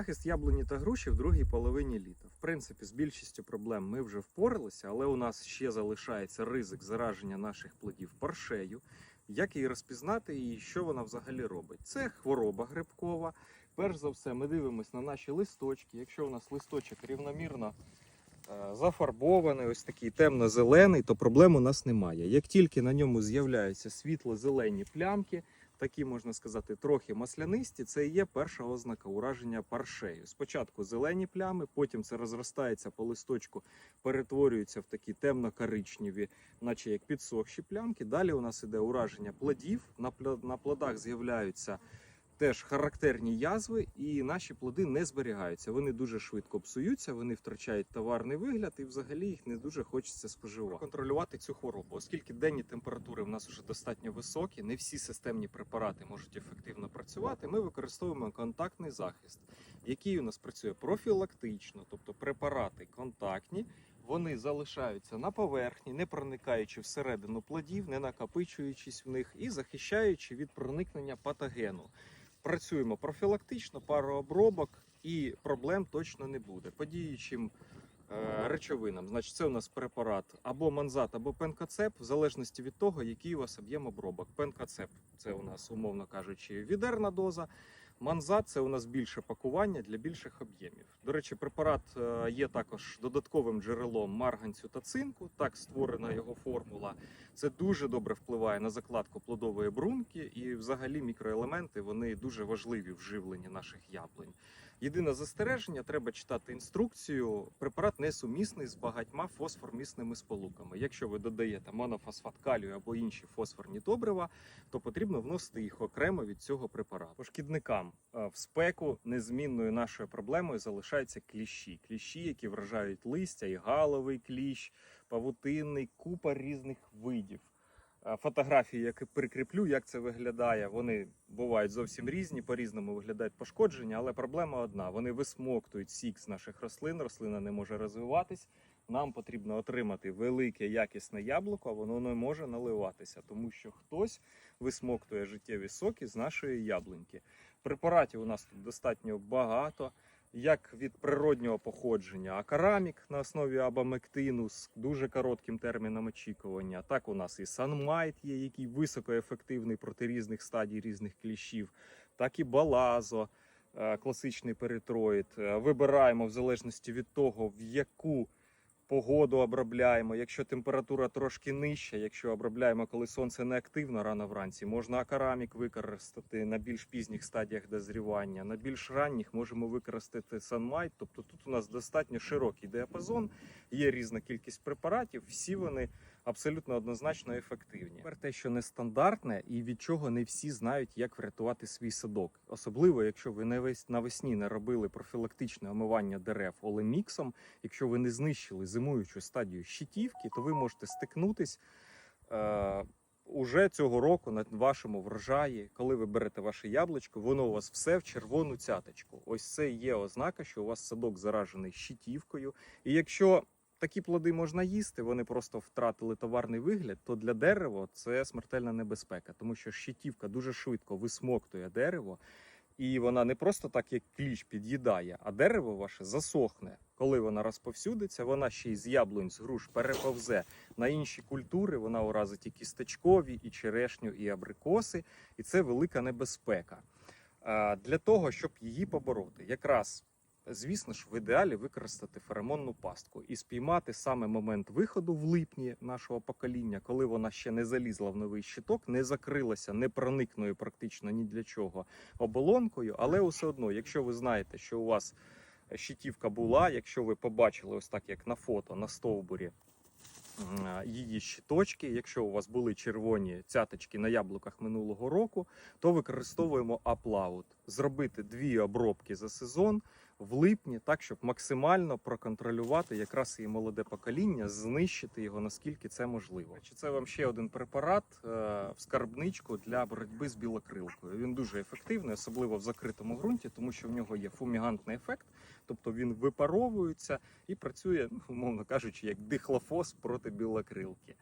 Захист яблуні та груші в другій половині літа. В принципі, з більшістю проблем ми вже впоралися, але у нас ще залишається ризик зараження наших плодів паршею. Як її розпізнати і що вона взагалі робить? Це хвороба грибкова. Перш за все, ми дивимося на наші листочки. Якщо у нас листочок рівномірно е, зафарбований, ось такий темно-зелений, то проблем у нас немає. Як тільки на ньому з'являються світло-зелені плямки, такі можна сказати, трохи маслянисті, це і є перша ознака ураження паршею. Спочатку зелені плями, потім це розростається по листочку, перетворюється в такі темно-коричневі, наче як підсохші плямки. Далі у нас іде ураження плодів. На плодах з'являються теж характерні язви, і наші плоди не зберігаються. Вони дуже швидко псуються, вони втрачають товарний вигляд, і взагалі їх не дуже хочеться споживати. Контролювати цю хворобу, оскільки денні температури в нас вже достатньо високі, не всі системні препарати можуть ефективно працювати. Ми використовуємо контактний захист, який у нас працює профілактично, тобто препарати контактні. Вони залишаються на поверхні, не проникаючи всередину плодів, не накопичуючись в них і захищаючи від проникнення патогену. Працюємо профілактично, пару обробок і проблем точно не буде. По діючим е, речовинам, значить, це у нас препарат або манзат, або пенкацеп, в залежності від того, який у вас об'єм обробок. Пенкацеп це у нас, умовно кажучи, відерна доза. Манзат це у нас більше пакування для більших об'ємів. До речі, препарат е, є також додатковим джерелом марганцю та цинку. Так створена його формула. Це дуже добре впливає на закладку плодової брунки, і взагалі мікроелементи вони дуже важливі в живленні наших яблунь. Єдине застереження, треба читати інструкцію. Препарат несумісний з багатьма фосформісними сполуками. Якщо ви додаєте монофосфат калію або інші фосфорні добрива, то потрібно вносити їх окремо від цього препарату. По шкідникам е, в спеку незмінною нашою проблемою залишаються кліщі. Кліщі, які вражають листя, і галовий кліщ, павутинний, купа різних видів. Е, Фотографії, які прикріплю, як це виглядає, вони бувають зовсім різні, по-різному виглядають пошкодження, але проблема одна: вони висмоктують сік з наших рослин, рослина не може розвиватись. Нам потрібно отримати велике якісне яблуко, а воно не може наливатися, тому що хтось висмоктує життєві соки з нашої яблуньки. Препаратів у нас тут достатньо багато, як від природнього походження, акарамік на основі абамектину з дуже коротким терміном очікування. Так у нас і санмайт є, який високоефективний проти різних стадій різних кліщів, так і балазо, е, класичний перитроїд. Е, Вибираємо в залежності від того, в яку погоду обробляємо. Якщо температура трошки нижча, якщо обробляємо, коли сонце не активно рано вранці, можна акарамік використати на більш пізніх стадіях дозрівання. На більш ранніх можемо використати санмайт. Тобто тут у нас достатньо широкий діапазон, є різна кількість препаратів, всі вони абсолютно однозначно ефективні. Тепер те, що нестандартне і від чого не всі знають, як врятувати свій садок. Особливо, якщо ви навес- навесні не робили профілактичне омивання дерев олеміксом, якщо ви не знищили зимуючу стадію щитівки, то ви можете стикнутись. Е- Уже цього року на вашому врожаї, коли ви берете ваше яблучко, воно у вас все в червону цяточку. Ось це є ознака, що у вас садок заражений щитівкою. І якщо такі плоди можна їсти, вони просто втратили товарний вигляд, то для дерева це смертельна небезпека, тому що щитівка дуже швидко висмоктує дерево, і вона не просто так, як кліщ під'їдає, а дерево ваше засохне. Коли вона розповсюдиться, вона ще й з яблунь, з груш переповзе на інші культури. Вона уразить і кістечкові, і черешню, і абрикоси, і це велика небезпека. Для того, щоб її побороти, якраз звісно ж, в ідеалі використати феромонну пастку і спіймати саме момент виходу в липні нашого покоління, коли вона ще не залізла в новий щиток, не закрилася непроникною практично ні для чого оболонкою. Але все одно, якщо ви знаєте, що у вас щитівка була, якщо ви побачили ось так, як на фото на стовбурі. Її щиточки, якщо у вас були червоні цяточки на яблуках минулого року, то використовуємо аплаут. Зробити дві обробки за сезон в липні, так щоб максимально проконтролювати якраз і молоде покоління, знищити його наскільки це можливо. Чи це вам ще один препарат е, в скарбничку для боротьби з білокрилкою? Він дуже ефективний, особливо в закритому ґрунті, тому що в нього є фумігантний ефект, тобто він випаровується і працює, ну, умовно кажучи, як дихлофос проти білокрилки.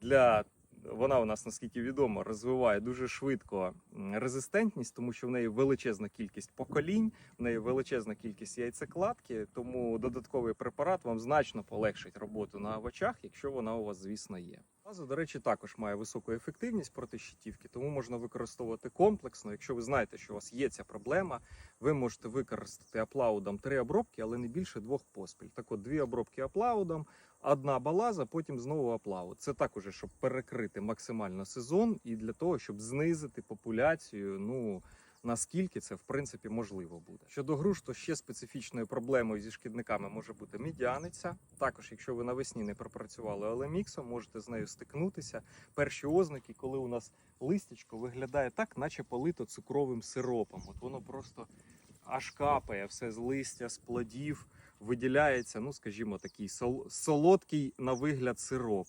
Для вона у нас, наскільки відомо, розвиває дуже швидко резистентність, тому що в неї величезна кількість поколінь, в неї величезна кількість яйцекладки, тому додатковий препарат вам значно полегшить роботу на овочах, якщо вона у вас, звісно, є. База, до речі, також має високу ефективність проти щитівки, тому можна використовувати комплексно. Якщо ви знаєте, що у вас є ця проблема, ви можете використати аплаудом три обробки, але не більше двох поспіль. Так от дві обробки аплаудом, одна балаза, потім знову аплауд. Це так уже, щоб перекрити максимально сезон і для того, щоб знизити популяцію. Ну наскільки це в принципі можливо буде. Щодо груш, то ще специфічною проблемою зі шкідниками може бути мідяниця. Також, якщо ви навесні не пропрацювали олеміксом, можете з нею стикнутися. Перші ознаки, коли у нас листячко виглядає так, наче полито цукровим сиропом. От воно просто аж капає все з листя, з плодів, виділяється, ну скажімо, такий сол- солодкий на вигляд сироп.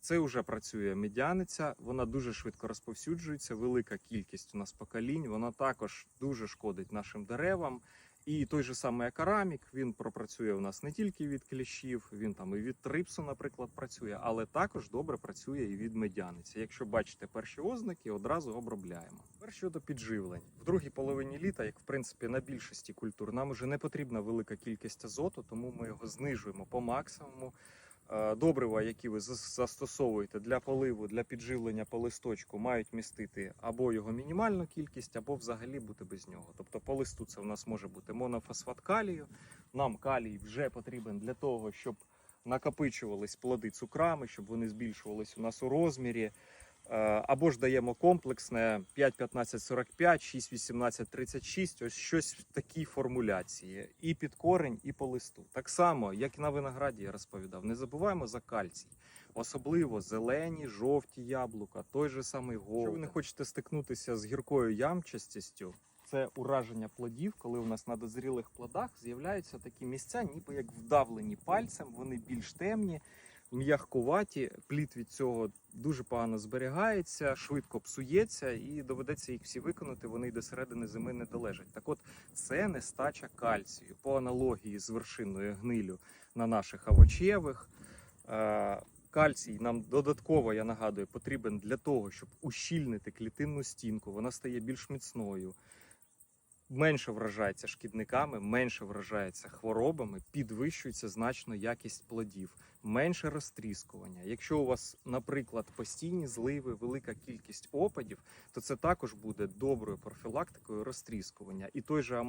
Це вже працює медяниця, вона дуже швидко розповсюджується, велика кількість у нас поколінь. Вона також дуже шкодить нашим деревам. І той же самий акарамік, він пропрацює у нас не тільки від кліщів, він там і від трипсу, наприклад, працює, але також добре працює і від медяниці. Якщо бачите перші ознаки, одразу обробляємо. Тепер щодо підживлень. В другій половині літа, як в принципі на більшості культур, нам вже не потрібна велика кількість азоту, тому ми його знижуємо по максимуму. Е, Добрива, які ви застосовуєте для поливу, для підживлення по листочку, мають містити або його мінімальну кількість, або взагалі бути без нього. Тобто по листу це в нас може бути монофосфат калію. Нам калій вже потрібен для того, щоб накопичувались плоди цукрами, щоб вони збільшувались у нас у розмірі. Е, Або ж даємо комплексне 5, 15, 45, 6, 18, 36, ось щось в такій формуляції. І під корень, і по листу. Так само, як і на винограді я розповідав, не забуваємо за кальцій. Особливо зелені, жовті яблука, той же самий голд. Якщо ви не хочете стикнутися з гіркою ямчастістю, це ураження плодів, коли у нас на дозрілих плодах з'являються такі місця, ніби як вдавлені пальцем, вони більш темні, м'ягкуваті. Плід від цього дуже погано зберігається, швидко псується, і доведеться їх всі виконати. Вони й до середини зими не долежать. Так от це нестача кальцію по аналогії з вершинною гнилю на наших овочевих. Е, Кальцій нам додатково, я нагадую, потрібен для того, щоб ущільнити клітинну стінку. Вона стає більш міцною, менше вражається шкідниками, менше вражається хворобами, підвищується значно якість плодів, менше розтріскування. Якщо у вас, наприклад, постійні зливи, велика кількість опадів, то це також буде доброю профілактикою розтріскування. І той же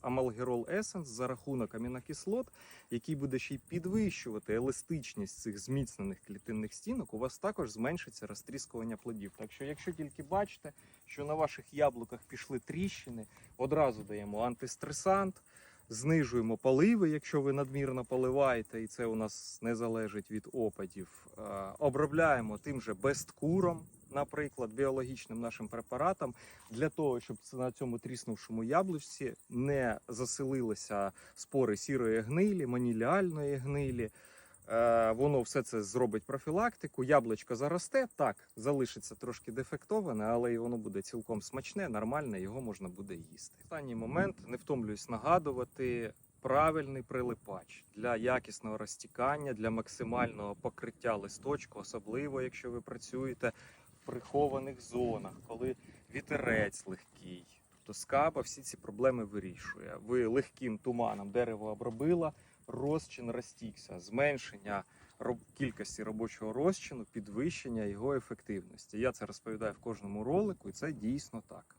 амалгерол есенс за рахунок амінокислот, який буде ще й підвищувати еластичність цих зміцнених клітинних стінок, у вас також зменшиться розтріскування плодів. Так що, якщо тільки бачите, що на ваших яблуках пішли тріщини, одразу даємо антистресант, знижуємо поливи, якщо ви надмірно поливаєте, і це у нас не залежить від опадів. Е, Обробляємо тим же безткуром, наприклад, біологічним нашим препаратом, для того, щоб на цьому тріснувшому яблучці не заселилися спори сірої гнилі, маніліальної гнилі. Е, Воно все це зробить профілактику. Яблучко заросте, так, залишиться трошки дефектоване, але і воно буде цілком смачне, нормальне, його можна буде їсти. Останній момент не втомлююсь нагадувати. Правильний прилипач для якісного розтікання, для максимального покриття листочку, особливо якщо ви працюєте в прихованих зонах, коли вітерець легкий. Тобто скаба всі ці проблеми вирішує. Ви легким туманом дерево обробила, розчин розтікся, зменшення кількості робочого розчину, підвищення його ефективності. Я це розповідаю в кожному ролику, і це дійсно так.